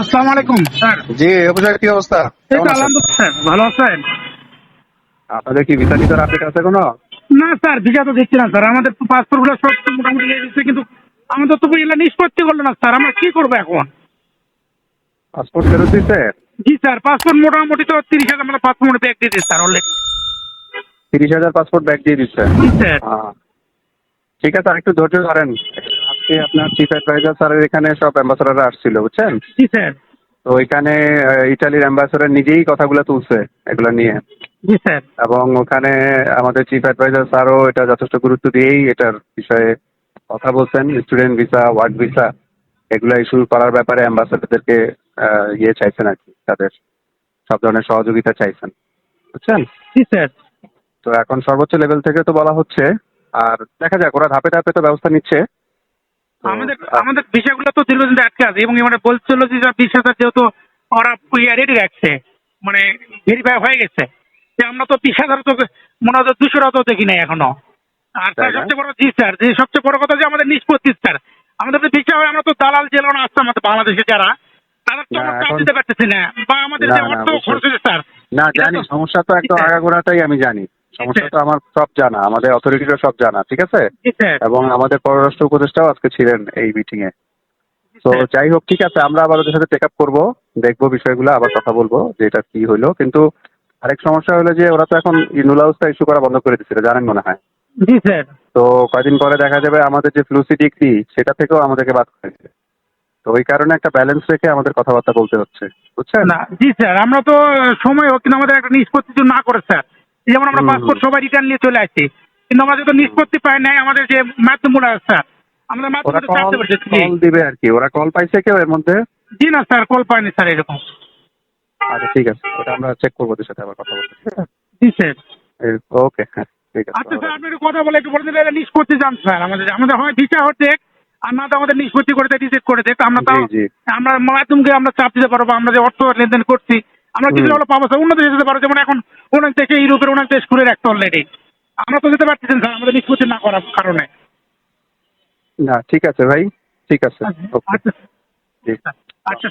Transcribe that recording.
আসসালামু আলাইকুম স্যার। জি অভিষেক কি অবস্থা? আলহামদুলিল্লাহ স্যার ভালো আছেন? আপনাদের কি ভিসা টিসার আপডেট আছে কোনো? না স্যার ভিসা তো দিচ্ছি না স্যার। আমাদের তো পাসপোর্টগুলো সব মোটামুটি দিচ্ছে কিন্তু আমাদের তো এগুলো নিষ্পত্তি করল না স্যার। আমরা কি করব এখন? পাসপোর্ট ফেরত দিচ্ছে জি স্যার পাসপোর্ট মোটামুটি তো তিরিশ হাজার মানে পাসপোর্ট ব্যাগ দিয়ে দিচ্ছে স্যার অলরেডি তিরিশ হাজার পাসপোর্ট ব্যাক দিয়ে দিচ্ছে? ঠিক আছে আর একটু ধৈর্য ধরেন। আজকে আপনার চিফ অ্যাডভাইজার স্যারের এখানে সব অ্যাম্বাসাডাররা আসছিল বুঝছেন? জি স্যার। তো এখানে ইটালির অ্যাম্বাসাডার নিজেই কথাগুলো তুলছে এগুলো নিয়ে। জি স্যার। এবং ওখানে আমাদের চিফ অ্যাডভাইজার স্যারও এটা যথেষ্ট গুরুত্ব দিয়েই এটার বিষয়ে কথা বলছেন। স্টুডেন্ট ভিসা ওয়ার্ক ভিসা এগুলো ইস্যু করার ব্যাপারে অ্যাম্বাসাডারদেরকে ইয়ে চাইছেন আর কি তাদের সব ধরনের সহযোগিতা চাইছেন বুঝছেন? জি স্যার। তো এখন সর্বোচ্চ লেভেল থেকে তো বলা হচ্ছে। আর দেখা যাক ওরা ধাপে ধাপে তো ব্যবস্থা নিচ্ছে। আমাদের আমাদের ভিসাগুলো তো দীর্ঘদিন ধরে আটকে আছে এবং এবারে বলছিল যে বিশ হাজার যেহেতু ওরা রেডি রাখছে মানে ভেরিফাই হয়ে গেছে। যে আমরা তো বিশ হাজার তো মনে হয় দুশোটা তো দেখি নাই এখনও। আর স্যার সবচেয়ে বড় জি স্যার যে সবচেয়ে বড় কথা যে আমাদের নিষ্পত্তি স্যার। আমাদের তো ভিসা হয় আমরা তো দালাল জেলানো আসছে আমাদের বাংলাদেশে যারা। তাদের তো আমরা এখন- দিতে পারতেছি না। বা আমাদের যে অর্থ খরচ হচ্ছে স্যার। না জানি সমস্যা তো স্যার। আগাগোড়াটাই আমি জানি। সমস্যা তো আমার সব জানা আমাদের অথরিটিরও সব জানা ঠিক আছে? এবং আমাদের পররাষ্ট্র উপদেষ্টাও আজকে ছিলেন এই মিটিং এ তো যাই হোক ঠিক আছে আমরা আবার ওদের সাথে চেক আপ করব দেখব বিষয়গুলো আবার কথা বলব যে এটা কি হইল কিন্তু আরেক সমস্যা হলো যে ওরা তো এখন নুল হাউসটা ইস্যু করা বন্ধ করে দিচ্ছিল জানেন মনে হয়? জি স্যার। তো কয়দিন পরে দেখা যাবে আমাদের যে ফ্লুসি ডিগ্রি সেটা থেকেও আমাদেরকে বাদ করে দিবে। তো ওই কারণে একটা ব্যালেন্স রেখে আমাদের কথাবার্তা বলতে হচ্ছে বুঝছেন? না জি স্যার আমরা তো সময় হোক কিন্তু আমাদের একটা নিষ্পত্তি না করে স্যার। যেমন আমরা পাসপোর্ট সবাই রিটার্ন নিয়ে চলে আসছি। কিন্তু আমরা যেহেতু নিষ্পত্তি পাই নাই আমাদের যে মাধ্যমগুলো আছে স্যার আমাদের মাধ্যমে কল দিবে আর কি। ওরা কল পাইছে কেউ এর মধ্যে? জি না স্যার কল পাইনি স্যার এরকম। আচ্ছা ঠিক আছে। ওটা আমরা চেক করব ওদের সাথে আবার কথা বলব জি স্যার ওকে হ্যাঁ ঠিক আছে। আচ্ছা স্যার আপনি একটু কথা বলে একটু বলে দিলে এটা নিষ্পত্তি যান স্যার আমাদের আমাদের হয় হচ্ছে আর না তো আমাদের নিষ্পত্তি করে দেয় রিজেক্ট করে দেয়। আমরা তাও। আমরা মাধ্যমকে আমরা চাপ দিতে পারব আমরা যে অর্থ লেনদেন করছি আমরা কিছু হুম। হলো পাবো উন্নত দেশে যেতে পারো যেমন এখন অনেক দেশে ইউরোপের অনেক দেশ খুলে রাখতে অলরেডি আমরা তো যেতে পারতেছি না স্যার আমাদের নিষ্পত্তি না করার কারণে। না ঠিক আছে ভাই ঠিক আছে। আচ্ছা আচ্ছা